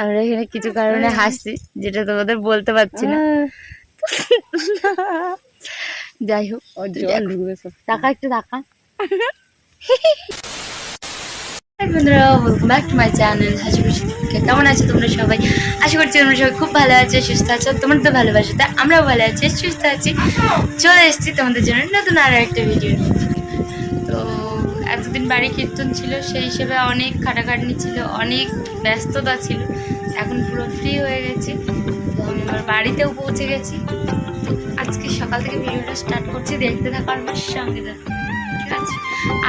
আমরা এখানে কিছু কারণে হাসি যেটা তোমাদের বলতে পারছি না। যাই হোক টাকা একটু টাকা। বন্ধুরা welcome back to my channel হাসি খুশি কেমন আছো তোমরা সবাই? আশা করছি তোমরা সবাই খুব ভালো আছো সুস্থ আছো। তোমার তো ভালোবাসাতে আমরাও ভালো আছি সুস্থ আছি। চলে এসেছি তোমাদের জন্য নতুন আরও একটা ভিডিও তো এতদিন বাড়ি কীর্তন ছিল, সেই হিসেবে অনেক খাটাখাটনি ছিল, অনেক ব্যস্ততা ছিল। এখন পুরো ফ্রি হয়ে গেছি। আমি আমার বাড়িতেও পৌঁছে গেছি। আজকে সকাল থেকে ভিডিওটা স্টার্ট করছি। দেখতে থাকো আমার সঙ্গে দেখো ঠিক আছে?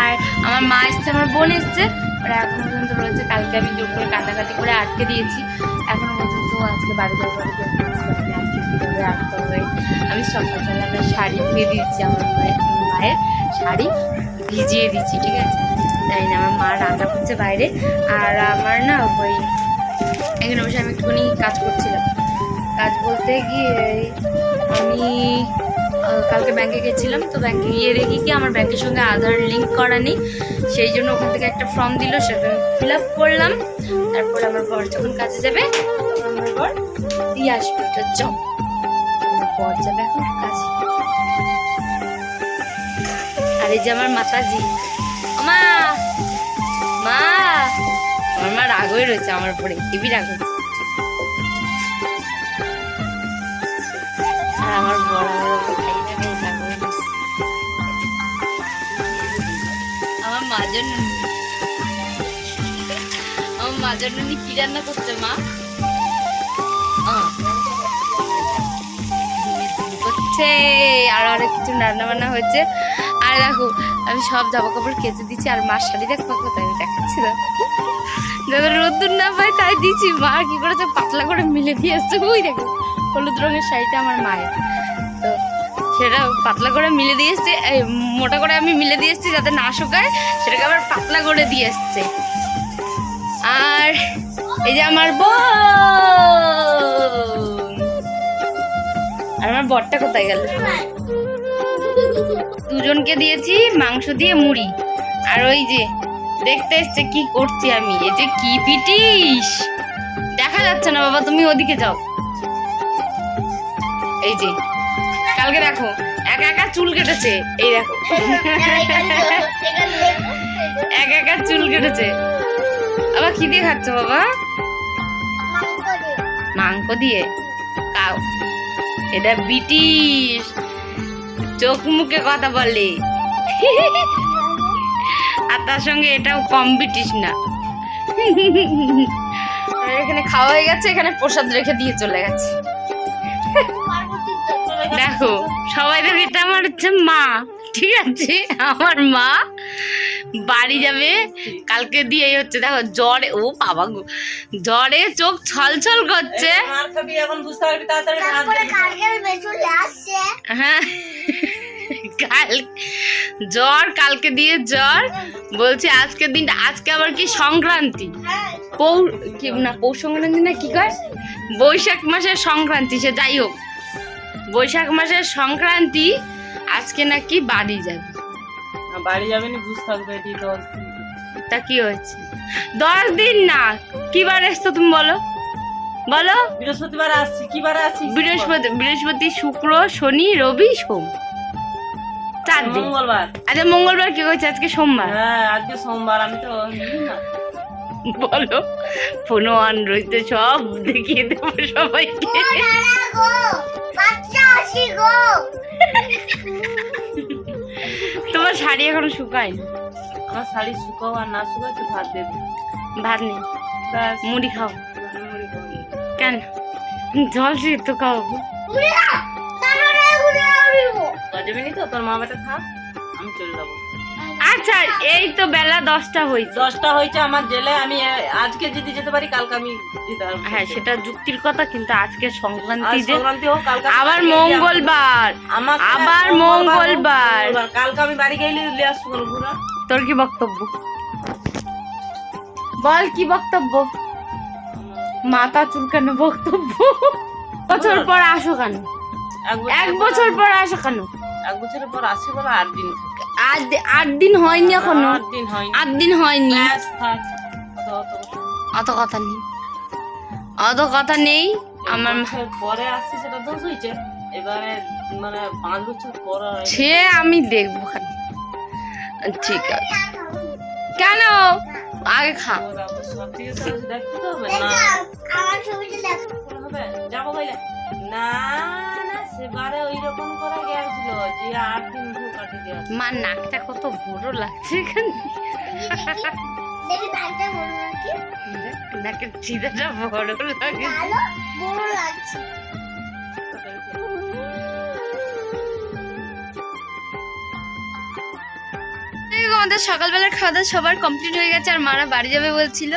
আর আমার মা এসছে, আমার বোন এসছে। ওরা এখনও পর্যন্ত রয়েছে কালকে আমি জোর করে কাটাকাটি করে আটকে দিয়েছি। এখনও পর্যন্ত আজকে বাড়িতে আটকে হবে? আমি সকালবেলা শাড়ি ধুয়ে দিয়েছি আমার মায়ের শাড়ি। ভিজিয়ে দিচ্ছি, ঠিক আছে? তাই না, আমার মা রান্না করছে বাইরে। আর আমার না ওই এখানে বসে আমি একটুখানি কাজ করছিলাম। কাজ বলতে গিয়ে আমি কালকে ব্যাংকে গেছিলাম, তো ব্যাংকে গিয়ে দেখি কি আমার ব্যাংকের সঙ্গে আধার লিঙ্ক করা নেই। সেই জন্য ওখান থেকে একটা ফর্ম দিল, সেটা ফিল আপ করলাম। তারপরে আমার বর যখন কাজে যাবে, তখন আমার বর দিয়ে আসবে। ওটা জব বর যাবে এখন, কাজে আর এই যে আমার মাতাজি। মা মা, আমার মা রাগ হয়ে রয়েছে আমার উপরে হেবি রাগ হয়েছে আর আমার বড় বড়। আমার মা জন্য আমার মা জন্য কি রান্না করছে মা। করছে। আর অনেক কিছু রান্না বান্না হয়েছে। আর দেখো, আমি সব জামা কাপড় কেচে দিচ্ছি আর মার শাড়ি দেখব কোথায় আমি দেখাচ্ছি যাতে রোদ্দুর না পাই তাই দিচ্ছি। মা কি করেছে? পাতলা করে মিলে দিয়ে এসছে। ওই দেখো, হলুদ রঙের শাড়িটা আমার মায়ের। তো সেটা পাতলা করে মিলে দিয়ে এসছে। মোটা করে আমি মিলে দিয়ে এসছি যাতে না শুকায়, সেটাকে আবার পাতলা করে দিয়ে এসছে। আর এই যে আমার বোন আর আমার বরটা কোথায় গেল? দুজনকে দিয়েছি মাংস দিয়ে মুড়ি। আর ওই যে দেখতে এসছে কি করছি আমি এই যে কি পিটিস দেখা যাচ্ছে না বাবা তুমি ওদিকে যাও। এই যে কালকে দেখো একা একা চুল কেটেছে এই দেখো। একা একা চুল কেটেছে। আবার কি দিয়ে খাচ্ছ বাবা? মাংস দিয়ে। কাও এটা ব্রিটিশ চোখ মুখে কথা বলে আর তার সঙ্গে এটাও কম ব্রিটিশ না। এখানে খাওয়া হয়ে গেছে এখানে প্রসাদ রেখে দিয়ে চলে গেছে। দেখো সবাই দেখো এটা আমার হচ্ছে মা। ঠিক আছে আমার মা। বাড়ি যাবে। কালকে দিয়ে হচ্ছে দেখো জ্বরে ও বাবা গো জ্বরে চোখ ছলছল করছে। হ্যাঁ কাল জ্বর কালকে দিয়ে জ্বর। বলছি আজকের দিনটা আজকে আবার কি সংক্রান্তি? পৌ কি না পৌষ সংক্রান্তি না কি কয়? বৈশাখ মাসের সংক্রান্তি সে যাই হোক। বৈশাখ মাসের সংক্রান্তি আজকে নাকি বাড়ি যাবে। বাড়ি যাবে নি বুঝতে থাকবে এটি দশ দিন। তা কি হয়েছে? দশ দিন না কি বার এসছো তুমি বলো? বলো? বৃহস্পতিবার আসছি কি বারে আসছি বৃহস্পতি বৃহস্পতি শুক্র শনি রবি সোম। চার দিন। মঙ্গলবার। আচ্ছা মঙ্গলবার কি হয়েছে? আজকে সোমবার? হ্যাঁ আজকে সোমবার আমি তো বলো ফোনো অন রইতে সব দেখিয়ে দেবো সবাইকে। তোমার শাড়ি এখন শুকায়? আমার শাড়ি শুকাও আর না শুকাও তো ভাত দে দে। ভাত নেই। মুড়ি খাও। কেন? জল সে তো খাও। তো তোর মা বেটা থাক আমি চলে যাব। আচ্ছা এই তো বেলা দশটা হয়েছে। দশটা হয়েছে আমার জেলে আমি আজকে যদি যেতে পারি কালকে আমি হ্যাঁ সেটা যুক্তির কথা কিন্তু আজকে সংক্রান্তি যে আবার মঙ্গলবার আবার মঙ্গলবার। কালকে আমি বাড়ি গেলে তোর কি বক্তব্য? বল কি বক্তব্য? মাথা চুলকানো বক্তব্য। বছর পর আসো কেন? এক বছর পর আসো কেন? এক বছরের পর আসি বলে আট দিন থাকে। আট আট দিন হয়নি এখনও? আট দিন হয়নি। আট দিন হয়নি? অত- কথা। নেই। অত কথা নেই আমার পরে আসছে সেটা দোষ হয়েছে। এবারে মানে পাঁচ বছর পর সে আমি দেখব খালি। ঠিক আছে। কেন? আগে খা। দেখতে হবে না? করে হবে? যাব না না। সেবারে ওই রকম করে গেছিল যে আট দিন ভুল কাটি দিয়ে আসছে। মার নাকটা কত বড় লাগছে এখানে। দেখ, নাকের চিদাটা বড় লাগে এই গো, আমাদের সকালবেলার খাওয়া দাওয়া সবার কমপ্লিট হয়ে গেছে আর মারা বাড়ি যাবে বলছিল।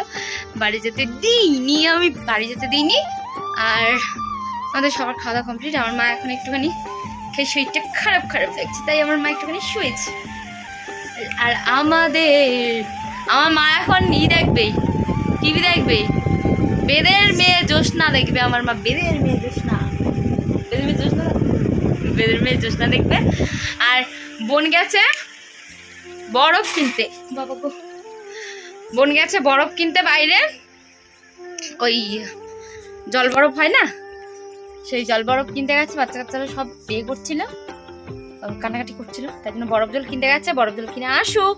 বাড়ি যেতে দিইনি আমি বাড়ি যেতে দিইনি। আর আমাদের সবার খাওয়া দাওয়া কমপ্লিট আমার মা এখন একটুখানি খেয়ে শরীরটা খারাপ খারাপ লাগছে, তাই আমার মা একটুখানি শুয়েছে। আর আমাদের, আমার মা এখন ই দেখবে, টিভি দেখবে, বেদের মেয়ে জ্যোৎস্না দেখবে, আমার মা বেদের মেয়ে জ্যোৎস্না। বেদের মেয়ে জ্যোৎস্না? বেদের মেয়ে জ্যোৎস্না দেখবে। আর বোন গেছে বরফ কিনতে। বাবা বোন গেছে বরফ কিনতে বাইরে। ওই জল বরফ হয় না? সেই জল বরফ কিনতে গেছে, বাচ্চা কাচ্চারা সব বিয়ে করছিল কান্নাকাটি করছিল। তাই জন্য বরফ জল কিনতে গেছে, বরফ জল কিনে আসুক।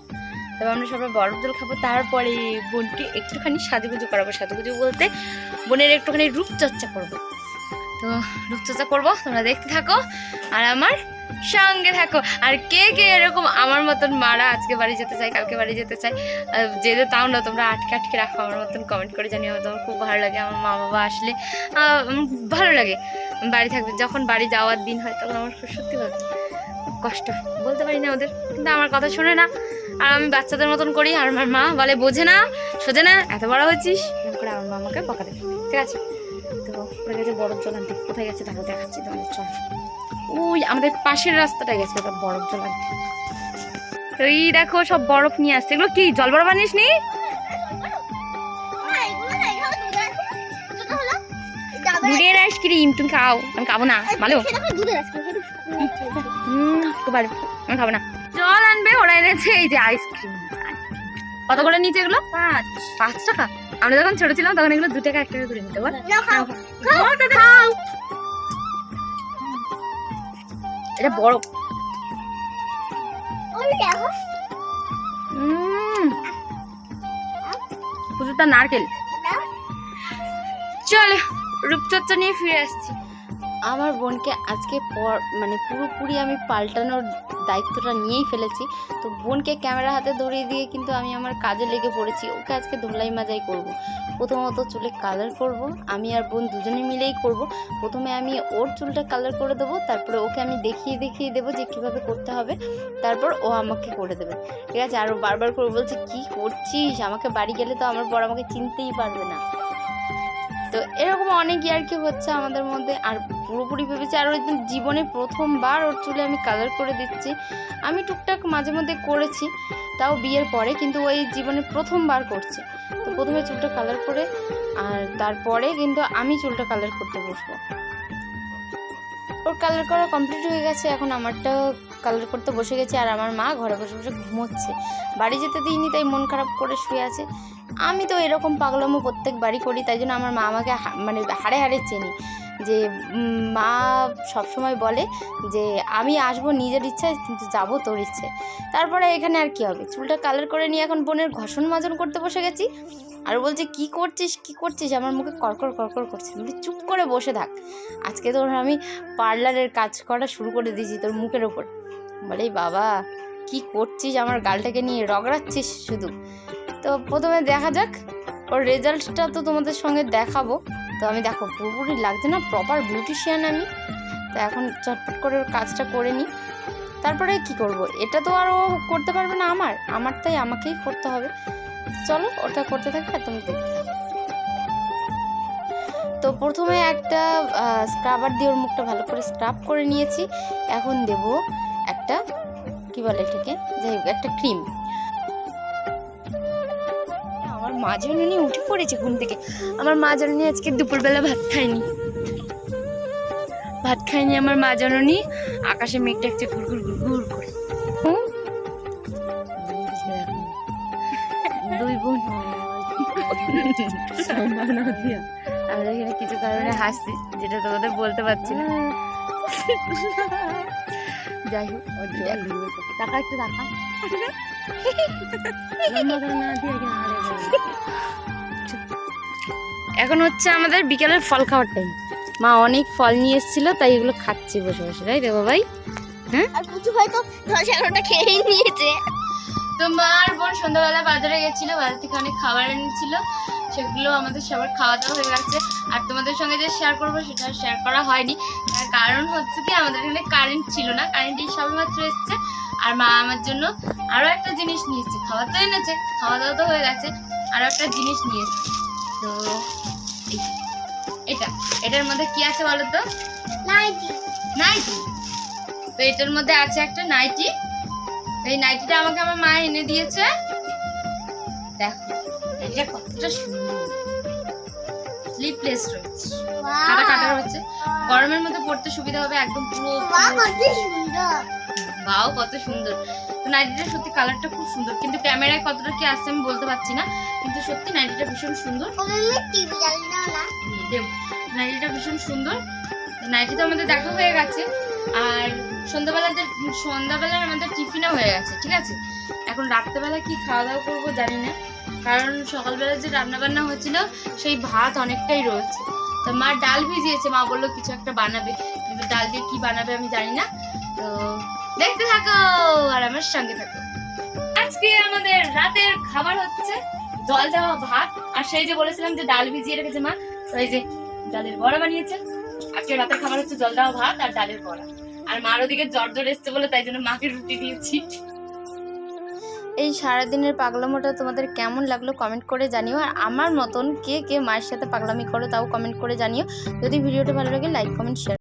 তবে আমরা সবাই বরফ জল খাব, তারপরে বোনকে একটুখানি সাজুগুজু করাবো। সাজুগুজু বলতে বোনের একটুখানি রূপচর্চা করব। তো রূপচর্চা করব, তোমরা দেখতে থাকো আর আমার সঙ্গে থাকো। আর কে কে এরকম আমার মতন মারা আজকে বাড়ি যেতে চাই কালকে বাড়ি যেতে চাই যেতে তাও না তোমরা আটকে আটকে রাখো আমার মতন কমেন্ট করে জানিও। তোমার খুব ভালো লাগে, আমার মা বাবা আসলে ভালো লাগে। বাড়ি থাকবে, যখন বাড়ি যাওয়ার দিন হয় তখন আমার খুব সত্যি ভালো খুব কষ্ট বলতে পারি না ওদের, কিন্তু আমার কথা শোনে না। আর আমি বাচ্চাদের মতন করি, আর আমার মা বলে, বোঝে না, সোজে না, এত বড় হয়েছিস। করে আমার মা আমাকে বকা দেয়। ঠিক আছে? তো ওরা গেছে বরফ জল আনতে কোথায় গেছে তাকে দেখাচ্ছি তোমাদের, চল। ওই আমাদের পাশের রাস্তাটা গেছে ওটা বরফ জল আনতে তো এই দেখো সব বরফ নিয়ে আসছে। এগুলো কি জল বরফ আনিস নি? দুধের আইসক্রিম তুমি খাও আমি খাব না ভালো? হুম ভালো আমি খাব না। জল আনবে ওরা এনেছে এই যে আইসক্রিম কত করে নিচে এগুলো? পাঁচ। পাঁচ টাকা? আমরা যখন ছোট ছিলাম তখন এগুলো দু টাকা এক টাকা করে নিতে খাও এটা বড়। উম প্রচুরটা নারকেল। চল। রূপচর্চা নিয়ে ফিরে আসছি। আমার বোনকে আজকে পর মানে পুরোপুরি আমি পাল্টানোর দায়িত্বটা নিয়েই ফেলেছি। তো বোনকে ক্যামেরা হাতে ধরিয়ে দিয়ে কিন্তু আমি আমার কাজে লেগে পড়েছি। ওকে আজকে ধোলাই মাজাই করব। প্রথমত চুলে কালার করব। আমি আর বোন দুজনে মিলেই করব। প্রথমে আমি ওর চুলটা কালার করে দেবো। তারপরে ওকে আমি দেখিয়ে দেখিয়ে দেবো যে কীভাবে করতে হবে। তারপর ও আমাকে করে দেবে। ঠিক আছে? আরও বারবার করে বলছে, কি করছিস? আমাকে বাড়ি গেলে তো আমার বড় আমাকে চিনতেই পারবে না। তো এরকম অনেক ইয়ার্কি হচ্ছে আমাদের মধ্যে। আর পুরোপুরি ভেবেছি আর ওই জীবনে প্রথমবার ওর চুলে আমি কালার করে দিচ্ছি। আমি টুকটাক মাঝে মধ্যে করেছি, তাও বিয়ের পরে, কিন্তু ওই জীবনে প্রথমবার করছে। তো প্রথমে চুলটা কালার করে, আর তারপরে কিন্তু আমি চুলটা কালার করতে বসবো। ওর কালার করা কমপ্লিট হয়ে গেছে, এখন আমারটা কালার করতে বসে গেছে আর আমার মা ঘরে বসে বসে ঘুমোচ্ছে। বাড়ি যেতে দিইনি তাই মন খারাপ করে শুয়ে আছে। আমি তো এরকম পাগলামো প্রত্যেক বাড়ি করি তাই জন্য আমার মা আমাকে মানে হাড়ে হাড়ে চেনি যে মা সবসময় বলে যে আমি আসব নিজের ইচ্ছায় কিন্তু যাব তোর ইচ্ছে তারপরে এখানে আর কি হবে? চুলটা কালার করে নিয়ে এখন বোনের ঘষণ মাজন করতে বসে গেছি। আর বলছে কি করছিস? কি করছিস? আমার মুখে কড়কড় কড়কড় করছে। বলি, চুপ করে বসে থাক। আজকে তোর আমি পার্লারের কাজ করা শুরু করে দিয়েছি তোর মুখের ওপর বলে, বাবা, কি করছিস? আমার গালটাকে নিয়ে রগড়াচ্ছিস শুধু। তো প্রথমে দেখা যাক, ওর রেজাল্টটা তো তোমাদের সঙ্গে দেখাবো। তো আমি দেখো, পুরোপুরি লাগছে না প্রপার বিউটিশিয়ান আমি। তো এখন চটপট করে ওর কাজটা করে নিই। তারপরে কি করব? এটা তো আর ও করতে পারবে না আমার। আমার তাই আমাকেই করতে হবে। চলো, ওটা করতে থাকি আর তুমি তো প্রথমে একটা স্ক্রাবার দিয়ে ওর মুখটা ভালো করে স্ক্রাব করে নিয়েছি। এখন দেব একটা কি বলে এটাকে? যাই হোক একটা ক্রিম আমার মা জননী উঠে পড়েছে ঘুম থেকে। আমার মা জননী আজকে দুপুরবেলা ভাত খায়নি। ভাত খায়নি আমার মা জননী আকাশে মেঘটা একটু ঘুর ঘুর ঘুর ঘুর করে। দুই বোন আমরা এখানে কিছু কারণে হাসছি যেটা তোমাদের বলতে পারছি না। যাই হোক টাকা একটু টাকা এখন হচ্ছে আমাদের বিকেলের ফল খাওয়ার টাইম মা অনেক ফল নিয়ে এসেছিল তাই এগুলো খাচ্ছি বসে বসে তাই তো বাবাই? আর পুচু দশ এগারোটা খেয়েই নিয়েছে। তো মা আর বোন সন্ধ্যাবেলা বাজারে গেছিল বাজার থেকে অনেক খাবার এনেছিল। সেগুলো আমাদের সবার খাওয়া দাওয়া হয়ে গেছে। আর তোমাদের সঙ্গে যে শেয়ার করব সেটা শেয়ার করা হয়নি। তার কারণ হচ্ছে কি আমাদের এখানে কারেন্ট ছিল না। কারেন্ট এই সবেমাত্র এসছে। আর মা আমার জন্য আরও একটা জিনিস নিয়েছে খাওয়া তো এনেছে খাওয়া দাওয়া তো হয়ে গেছে। আরও একটা জিনিস নিয়ে এসছে। তো এটা এটার মধ্যে কি আছে বলো তো? নাইটি। নাইটি? তো এটার মধ্যে আছে একটা নাইটি। এই নাইটিটা আমাকে আমার মা এনে দিয়েছে। দেখো। এটা কতটা সুন্দর। স্লিপলেস রয়েছে। কাটা কাটা রয়েছে। গরমের মধ্যে পড়তে সুবিধা হবে একদম পুরো বাও কত সুন্দর। তো নাইটিটা সত্যি কালারটা খুব সুন্দর। কিন্তু ক্যামেরায় কতটা কি আসছে আমি বলতে পারছি না কিন্তু সত্যি নাইটিটা ভীষণ সুন্দর। নাইটিটা ভীষণ সুন্দর। নাইটি তো আমাদের দেখা হয়ে গেছে। আর সন্ধ্যাবেলাতে সন্ধ্যাবেলার আমাদের টিফিনও হয়ে গেছে ঠিক আছে? এখন রাত্রেবেলা কি খাওয়া দাওয়া করব জানি না। কারণ সকালবেলা যে রান্না বান্না হয়েছিল সেই ভাত অনেকটাই রয়েছে। তো মা ডাল ভিজিয়েছে, মা বলল, কিছু একটা বানাবে। কিন্তু ডাল দিয়ে কি বানাবে আমি জানি না। তো দেখতে থাকো আর আমার সঙ্গে থাকো। আজকে আমাদের রাতের খাবার হচ্ছে জল দেওয়া ভাত। আর সেই যে বলেছিলাম যে ডাল ভিজিয়ে রেখেছে মা এই যে ডালের বড়া বানিয়েছে। আজকে রাতের খাবার হচ্ছে জল দেওয়া ভাত আর ডালের বড়া। আর মার ওদিকে জ্বর জ্বর এসছে বলে তাই জন্য মাকে রুটি দিয়েছি। এই সারাদিনের পাগলামোটা তোমাদের কেমন লাগল কমেন্ট করে জানিও। আর আমার মতন কে কে মায়ের সাথে পাগলামি করো তাও কমেন্ট করে জানিও। যদি ভিডিওটা ভালো লাগে লাইক কমেন্ট শেয়ার